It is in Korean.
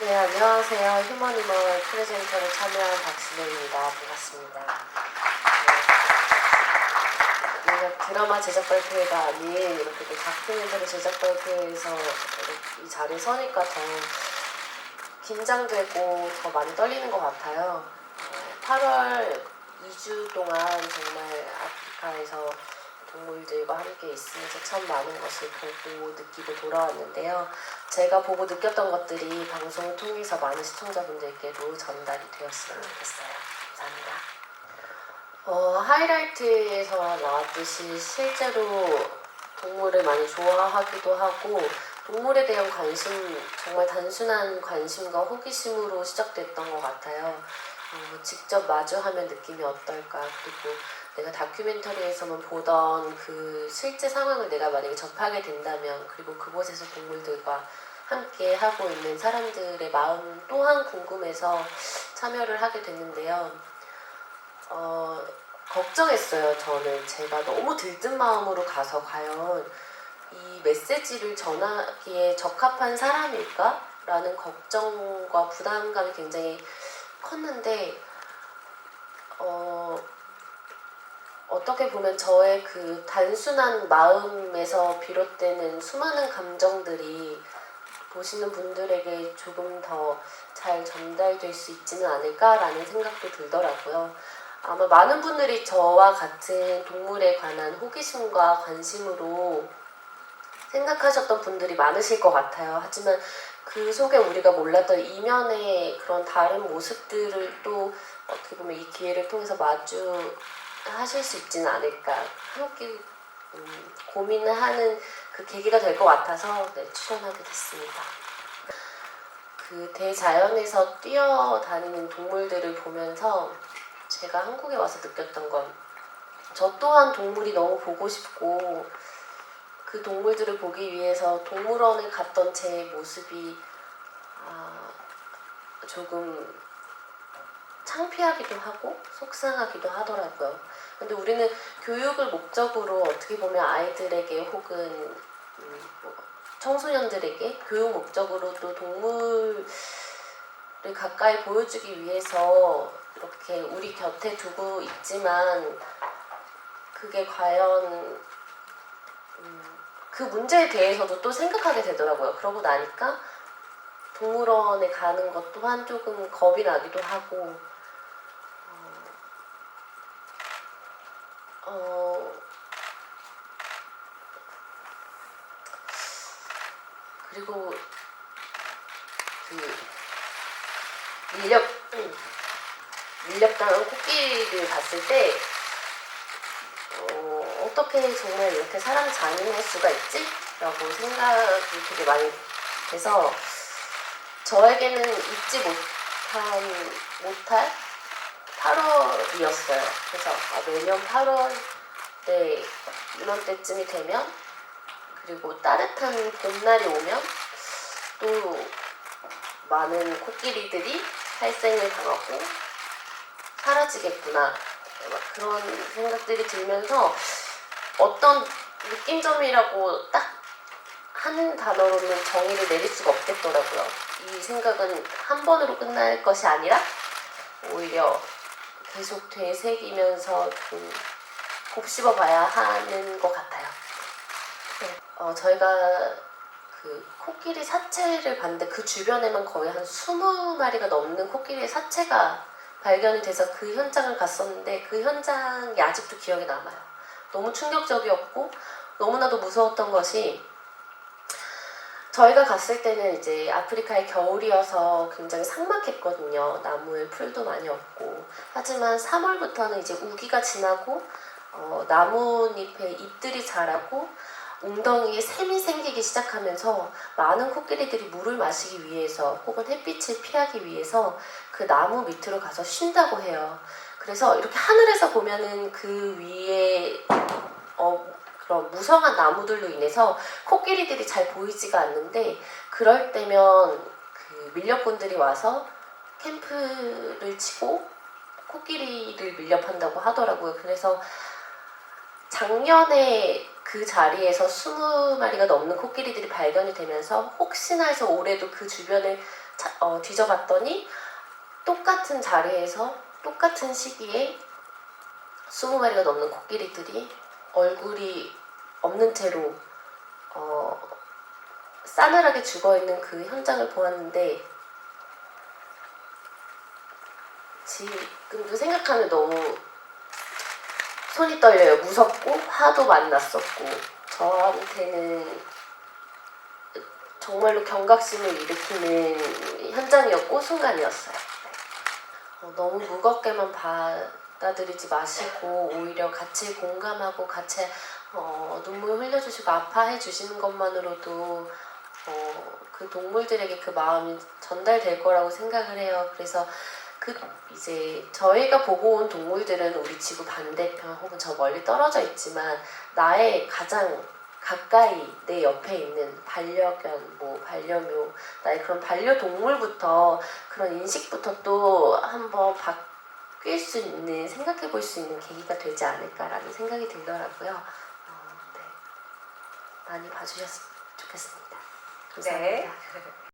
네, 안녕하세요. 휴머니멀 프레젠터를 참여한 박신혜입니다. 반갑습니다. 네. 드라마 제작 발표회가 아닌 이렇게 또 다큐멘터리 제작 발표회에서 이 자리에 서니까 더 긴장되고 더 많이 떨리는 것 같아요. 어, 8월 2주 동안 정말 아프리카에서 동물들과 함께 있으면서 참 많은 것을 보고 느끼고 돌아왔는데요. 제가 보고 느꼈던 것들이 방송을 통해서 많은 시청자분들께도 전달이 되었으면 좋겠어요. 감사합니다. 어, 하이라이트에서 나왔듯이 실제로 동물을 많이 좋아하기도 하고 동물에 대한 관심 정말 단순한 관심과 호기심으로 시작됐던 것 같아요. 어, 직접 마주하면 느낌이 어떨까 그리고 내가 다큐멘터리에서만 보던 그 실제 상황을 내가 만약에 접하게 된다면 그리고 그곳에서 동물들과 함께 하고 있는 사람들의 마음 또한 궁금해서 참여를 하게 됐는데요. 어, 걱정했어요. 저는 제가 너무 들뜬 마음으로 가서 과연 이 메시지를 전하기에 적합한 사람일까? 라는 걱정과 부담감이 굉장히 컸는데, 어, 어떻게 보면 저의 그 단순한 마음에서 비롯되는 수많은 감정들이 보시는 분들에게 조금 더 잘 전달될 수 있지는 않을까라는 생각도 들더라고요. 아마 많은 분들이 저와 같은 동물에 관한 호기심과 관심으로 생각하셨던 분들이 많으실 것 같아요. 하지만 그 속에 우리가 몰랐던 이면의 그런 다른 모습들을 또 어떻게 보면 이 기회를 통해서 마주 하실 수 있지는 않을까 함께 음, 고민을 하는 그 계기가 될 것 같아서 네, 출연하게 됐습니다. 그 대자연에서 뛰어다니는 동물들을 보면서 제가 한국에 와서 느꼈던 건 저 또한 동물이 너무 보고 싶고 그 동물들을 보기 위해서 동물원에 갔던 제 모습이 아, 조금 창피하기도 하고 속상하기도 하더라고요. 근데 우리는 교육을 목적으로 어떻게 보면 아이들에게 혹은 음, 뭐 청소년들에게 교육 목적으로 또 동물을 가까이 보여주기 위해서 이렇게 우리 곁에 두고 있지만 그게 과연 음, 그 문제에 대해서도 또 생각하게 되더라고요. 그러고 나니까 동물원에 가는 것 또한 조금 겁이 나기도 하고 어, 그리고 그 음, 밀렵당한 코끼리를 봤을 때 어, 어떻게 정말 이렇게 사람 잔인할 수가 있지? 라고 생각이 되게 많이 돼서 저에게는 잊지 못한 못할 8월이었어요. 그래서 아, 매년 8월 때 이맘때쯤이 되면 그리고 따뜻한 봄날이 오면 또 많은 코끼리들이 살생을 당하고 사라지겠구나 막 그런 생각들이 들면서 어떤 느낌점이라고 딱 한 단어로는 정의를 내릴 수가 없겠더라고요. 이 생각은 한 번으로 끝날 것이 아니라 오히려 계속 되새기면서 좀 곱씹어 봐야 하는 것 같아요. 네. 어, 저희가 그 코끼리 사체를 봤는데 그 주변에만 거의 한 20마리가 넘는 코끼리의 사체가 발견이 돼서 그 현장을 갔었는데 그 현장이 아직도 기억에 남아요. 너무 충격적이었고 너무나도 무서웠던 것이 저희가 갔을 때는 이제 아프리카의 겨울이어서 굉장히 삭막했거든요. 나무에 풀도 많이 없고. 하지만 3월부터는 이제 우기가 지나고 어, 나뭇잎에 잎들이 자라고 웅덩이에 샘이 생기기 시작하면서 많은 코끼리들이 물을 마시기 위해서 혹은 햇빛을 피하기 위해서 그 나무 밑으로 가서 쉰다고 해요. 그래서 이렇게 하늘에서 보면은 그 위에 어, 그런 무성한 나무들로 인해서 코끼리들이 잘 보이지가 않는데 그럴 때면 그 밀렵꾼들이 와서 캠프를 치고 코끼리를 밀렵한다고 하더라고요. 그래서 작년에 그 자리에서 20마리가 넘는 코끼리들이 발견이 되면서 혹시나 해서 올해도 그 주변에 차- 어, 뒤져봤더니 똑같은 자리에서 똑같은 시기에 20마리가 넘는 코끼리들이 얼굴이 없는 채로 어, 싸늘하게 죽어있는 그 현장을 보았는데 지금도 생각하면 너무 손이 떨려요. 무섭고 화도 만났었고 저한테는 정말로 경각심을 일으키는 현장이었고 순간이었어요. 어, 너무 무겁게만 받아들이지 마시고 오히려 같이 공감하고 같이 어, 눈물 흘려주시고 아파해 주시는 것만으로도 어, 그 동물들에게 그 마음이 전달될 거라고 생각을 해요. 그래서 그 이제 저희가 보고 온 동물들은 우리 지구 반대편 혹은 저 멀리 떨어져 있지만 나의 가장 가까이 내 옆에 있는 반려견, 뭐 반려묘, 나의 그런 반려동물부터 그런 인식부터 또 한번 바뀔 수 있는 생각해 볼 수 있는 계기가 되지 않을까라는 생각이 들더라고요. 어, 네. 많이 봐주셨으면 좋겠습니다. 감사합니다. 네.